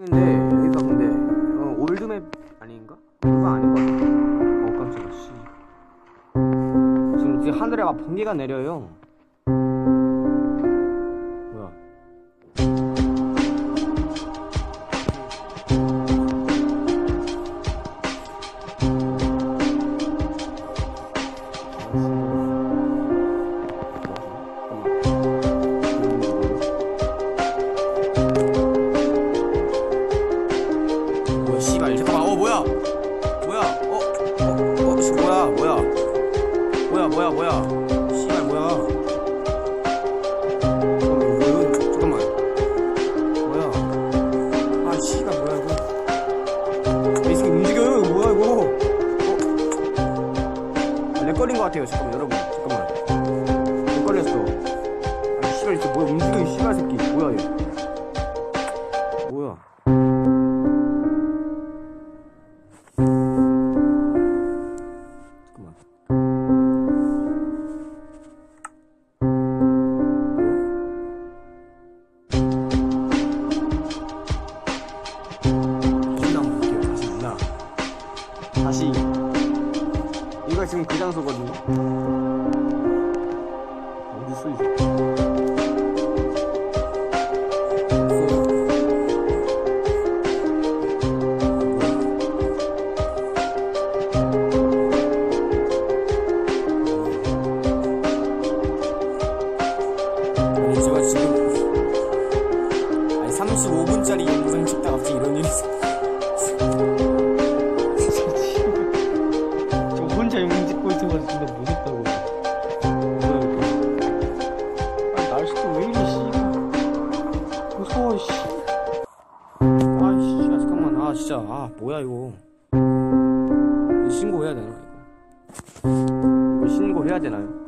근데 여기가 근데 어, 올드맵 아닌가? 그거 아닌 것 같아. 어 깜짝이야. 씨. 지금 지금 하늘에 막 번개가 내려요. 뭐야? 뭐 새끼 움직여요. 이거 뭐야 이거? 어? 렉 걸린 것 같아요 잠깐만 여러분. 잠깐만. 렉 걸렸어. 아 씨발 이거 뭐야 움직여 이 씨발 이거 지금 그 장소거든요. 어디 있어 이제? 지금 아니 35분짜리 영상 찍다 갑자기 이런 일이 있어 혼자 찍고 있어가지고 진짜 무섭다고. 아 날씨도 왜 이리 씨. 무서워 씨. 아이씨 야, 잠깐만. 아 진짜. 아 뭐야 이거. 이거 신고해야 되나 이거? 이거 신고해야 되나요?